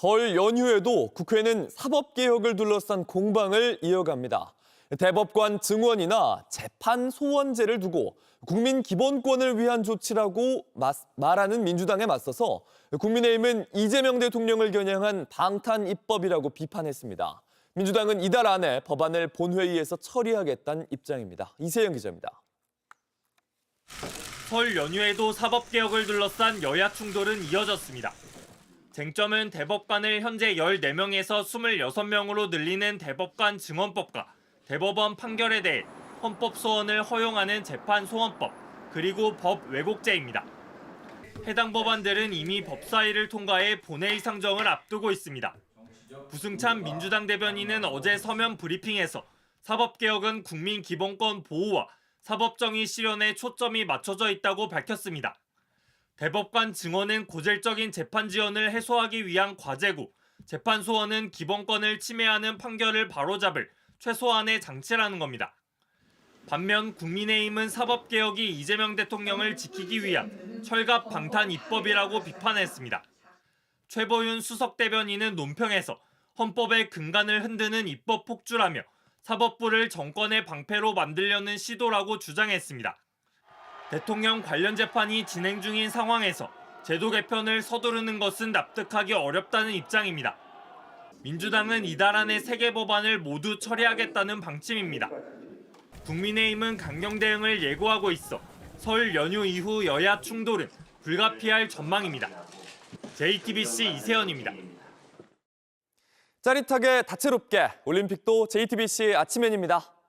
설 연휴에도 국회는 사법개혁을 둘러싼 공방을 이어갑니다. 대법관 증원이나 재판 소원제를 두고 국민 기본권을 위한 조치라고 마- 말하는 민주당에 맞서서 국민의힘은 이재명 대통령을 겨냥한 방탄 입법이라고 비판했습니다. 민주당은 이달 안에 법안을 본회의에서 처리하겠다는 입장입니다. 이세영 기자입니다. 설 연휴에도 사법개혁을 둘러싼 여야 충돌은 이어졌습니다. 쟁점은 대법관을 현재 14명에서 26명으로 늘리는 대법관 증언법과 대법원 판결에 대해 헌법 소원을 허용하는 재판 소원법, 그리고 법 왜곡죄입니다. 해당 법안들은 이미 법사위를 통과해 본회의 상정을 앞두고 있습니다. 부승찬 민주당 대변인은 어제 서면 브리핑에서 사법개혁은 국민 기본권 보호와 사법정의 실현에 초점이 맞춰져 있다고 밝혔습니다. 대법관 증언은 고질적인 재판 지연을 해소하기 위한 과제고 재판 소원은 기본권을 침해하는 판결을 바로잡을 최소한의 장치라는 겁니다. 반면 국민의힘은 사법개혁이 이재명 대통령을 지키기 위한 철갑 방탄 입법이라고 비판했습니다. 최보윤 수석 대변인은 논평에서 헌법의 근간을 흔드는 입법 폭주라며 사법부를 정권의 방패로 만들려는 시도라고 주장했습니다. 대통령 관련 재판이 진행 중인 상황에서 제도 개편을 서두르는 것은 납득하기 어렵다는 입장입니다. 민주당은 이달 안에 세 개 법안을 모두 처리하겠다는 방침입니다. 국민의힘은 강경 대응을 예고하고 있어 설 연휴 이후 여야 충돌은 불가피할 전망입니다. JTBC 이세연입니다. 짜릿하게 다채롭게 올림픽도 JTBC 아침엔입니다.